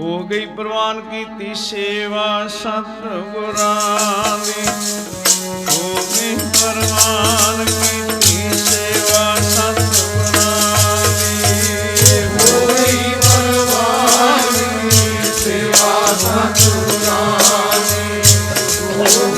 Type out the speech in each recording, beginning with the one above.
ਹੋ ਗਈ ਪ੍ਰਵਾਨ ਕੀਤੀ ਸੇਵਾ ਸਤਿਗੁਰਾਂ ਦੀ। ਹੋ ਗਈ ਪ੍ਰਵਾਨ ਕੀਤੀ ਸੇਵਾ ਸਤਿਗੁਰਾਂ ਦੀ। ਹੋ ਗਈ ਪ੍ਰਵਾਨ ਕੀਤੀ ਸੇਵਾ ਸਤਿਗੁਰਾਂ ਦੀ। ਹੋ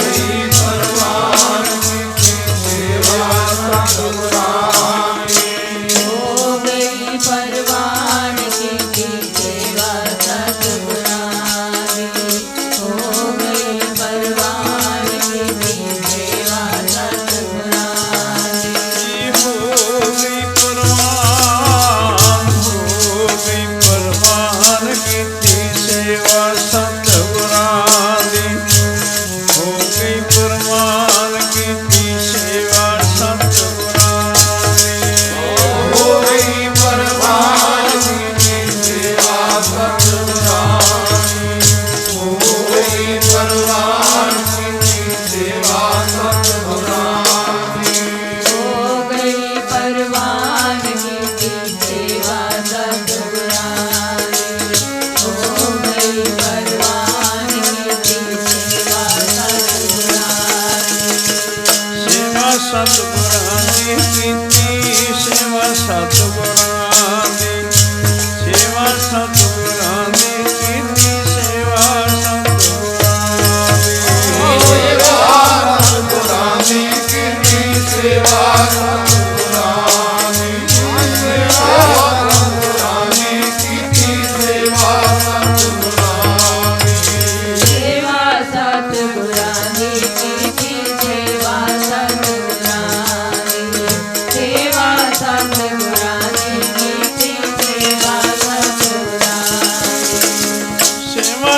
সতপরাণী সেবা সত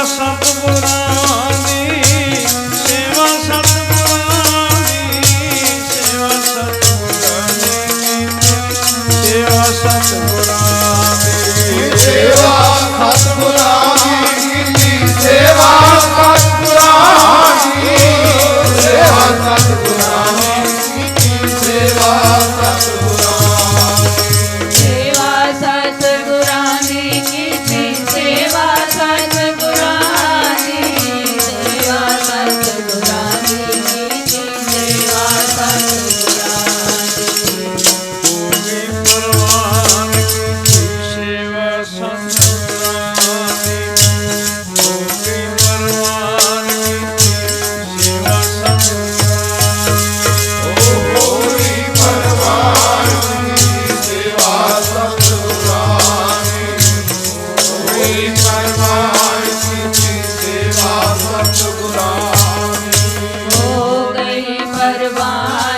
ਸਤਿਗੁਰਾਂ ਦੀ ਸੇਵਾ ਸਤਿਗੁਰਾਂ ਦੀ ਸੇਵਾ ਸਤਿਗੁਰਾਂ ਦੀ ਸੇਵਾ ਸਤਿਗੁਰਾਂ ਦੀ ਸੇਵਾ ਸਤਿਗੁਰਾਂ ਦੀ ਸੇਵਾ ਸਤਿਗੁਰਾਂ ਦੀ ਸੇਵਾ ਸਤਿਗੁਰਾਂ ਦੀ ਸੇਵਾ परवान